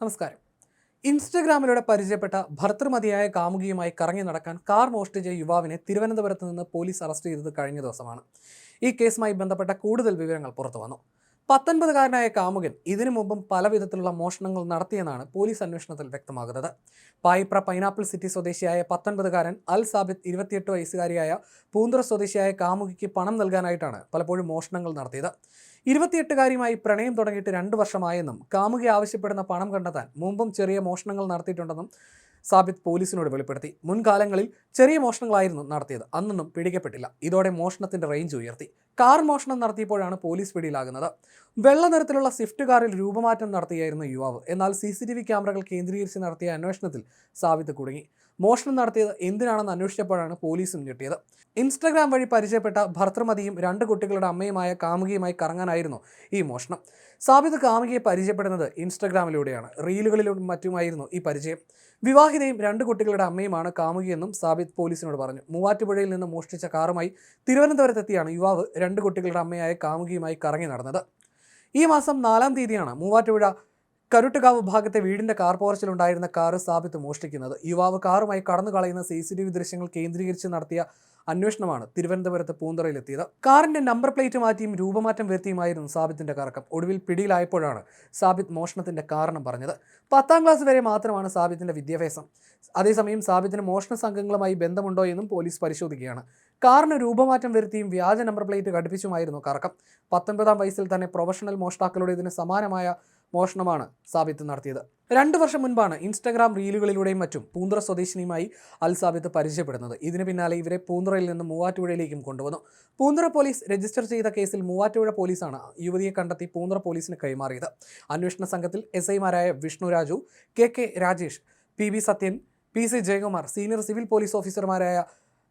നമസ്കാരം. ഇൻസ്റ്റഗ്രാമിലൂടെ പരിചയപ്പെട്ട ഭർത്തൃമതിയായ കാമുകിയുമായി കറങ്ങി നടക്കാൻ കാർ മോഷ്ടിച്ച യുവാവിനെ തിരുവനന്തപുരത്ത് നിന്ന് പോലീസ് അറസ്റ്റ് ചെയ്തത് കഴിഞ്ഞ ദിവസമാണ്. ഈ കേസുമായി ബന്ധപ്പെട്ട കൂടുതൽ വിവരങ്ങൾ പുറത്തു വന്നു പത്തൊൻപതുകാരനായ കാമുകൻ ഇതിനു മുമ്പും പല വിധത്തിലുള്ള മോഷണങ്ങൾ നടത്തിയെന്നാണ് പോലീസ് അന്വേഷണത്തിൽ വ്യക്തമാകുന്നത്. പായിപ്ര പൈനാപ്പിൾ സിറ്റി സ്വദേശിയായ പത്തൊൻപതുകാരൻ അൽ സാബിത്ത് ഇരുപത്തിയെട്ട് വയസ്സുകാരിയായ പൂന്തുറ സ്വദേശിയായ കാമുകിക്ക് പണം നൽകാനായിട്ടാണ് പലപ്പോഴും മോഷണങ്ങൾ നടത്തിയത്. ഇരുപത്തിയെട്ടുകാരിയുമായി പ്രണയം തുടങ്ങിയിട്ട് രണ്ട് വർഷമായെന്നും കാമുകി ആവശ്യപ്പെടുന്ന പണം കണ്ടെത്താൻ മുമ്പും ചെറിയ മോഷണങ്ങൾ നടത്തിയിട്ടുണ്ടെന്നും സാബിത്ത് പോലീസിനോട് വെളിപ്പെടുത്തി. മുൻകാലങ്ങളിൽ ചെറിയ മോഷണങ്ങളായിരുന്നു നടത്തിയത്. അന്നൊന്നും പിടിക്കപ്പെട്ടില്ല. ഇതോടെ മോഷണത്തിന്റെ റേഞ്ച് ഉയർത്തി. കാർ മോഷണം നടത്തിയപ്പോഴാണ് പോലീസ് പിടിയിലാകുന്നത്. വെള്ള നിറത്തിലുള്ള സ്വിഫ്റ്റ് കാറിൽ രൂപമാറ്റം നടത്തിയായിരുന്നു യുവാവ്. എന്നാൽ സി സി ടി വി ക്യാമറകൾ കേന്ദ്രീകരിച്ച് നടത്തിയ അന്വേഷണത്തിൽ സാബിത്ത് കുടുങ്ങി. മോഷണം നടത്തിയത് എന്തിനാണെന്ന് അന്വേഷിച്ചപ്പോഴാണ് പോലീസും ഞെട്ടിയത്. ഇൻസ്റ്റഗ്രാം വഴി പരിചയപ്പെട്ട ഭർത്തൃമതിയും രണ്ട് കുട്ടികളുടെ അമ്മയുമായ കാമുകിയുമായി കറങ്ങാനായിരുന്നു ഈ മോഷണം. സാബിത്ത് കാമുകിയെ പരിചയപ്പെടുന്നത് ഇൻസ്റ്റഗ്രാമിലൂടെയാണ്. റീലുകളിലും മറ്റുമായിരുന്നു ഈ പരിചയം. വിവാഹിതയും രണ്ട് കുട്ടികളുടെ അമ്മയുമാണ് കാമുകിയെന്നും സാബിത് പോലീസിനോട് പറഞ്ഞു. മൂവാറ്റുപുഴയിൽ നിന്ന് മോഷ്ടിച്ച കാറുമായി തിരുവനന്തപുരത്തെത്തിയാണ് യുവാവ് രണ്ട് കുട്ടികളുടെ അമ്മയായ കാമുകിയുമായി കറങ്ങി നടന്നത്. ഈ മാസം നാലാം തീയതിയാണ് മൂവാറ്റുപുഴ കരുട്ടുകാവ് ഭാഗത്തെ വീടിന്റെ കാർ പോർച്ചിലുണ്ടായിരുന്ന കാർ സ്ഥാപിത്ത് മോഷ്ടിക്കുന്നത്. യുവാവ് കാറുമായി കടന്നു കളയുന്ന സി സി ടി വി ദൃശ്യങ്ങൾ കേന്ദ്രീകരിച്ച് നടത്തിയ അന്വേഷണമാണ് തിരുവനന്തപുരത്ത് പൂന്തറയിലെത്തിയത് കാറിന്റെ നമ്പർ പ്ലേറ്റ് മാറ്റിയും രൂപമാറ്റം വരുത്തിയുമായിരുന്നു സാബിത്തിന്റെ കറക്കം. ഒടുവിൽ പിടിയിലായപ്പോഴാണ് സാബിത്ത് മോഷണത്തിന്റെ കാരണം പറഞ്ഞത്. പത്താം ക്ലാസ് വരെ മാത്രമാണ് സാബിത്തിന്റെ വിദ്യാഭ്യാസം. അതേസമയം സാബിത്തിന് മോഷണ സംഘങ്ങളുമായി ബന്ധമുണ്ടോ എന്നും പോലീസ് പരിശോധിക്കുകയാണ്. കാറിന് രൂപമാറ്റം വരുത്തിയും വ്യാജ നമ്പർ പ്ലേറ്റ് ഘടിപ്പിച്ചുമായിരുന്നു കറക്കം. പത്തൊൻപതാം വയസ്സിൽ തന്നെ പ്രൊഫഷണൽ മോഷ്ടാക്കളുടെ ഇതിന് സമാനമായ മോഷണമാണ് സാബിത്ത് നടത്തിയത്. രണ്ടു വർഷം മുൻപാണ് ഇൻസ്റ്റാഗ്രാം റീലുകളിലൂടെയും മറ്റും പൂന്തുറ സ്വദേശിനിയുമായി അൽ സാബിത്ത് പരിചയപ്പെടുന്നത്. ഇതിന് പിന്നാലെ ഇവരെ പൂന്തുറയിൽ നിന്ന് മൂവാറ്റുപുഴയിലേക്കും കൊണ്ടുവന്നു. പൂന്തുറ പോലീസ് രജിസ്റ്റർ ചെയ്ത കേസിൽ മൂവാറ്റുപുഴ പോലീസാണ് യുവതിയെ കണ്ടെത്തി പൂന്തുറ പോലീസിന് കൈമാറിയത്. അന്വേഷണ സംഘത്തിൽ എസ് ഐമാരായ Vishnu Raju K K Rajesh P B Sathyan P C Jayakumar senior civil police ഓഫീസർമാരായ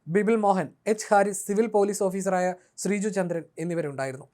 Bibil Mohan H Haris civil police ഓഫീസറായ ശ്രീജു ചന്ദ്രൻ എന്നിവരുണ്ടായിരുന്നു.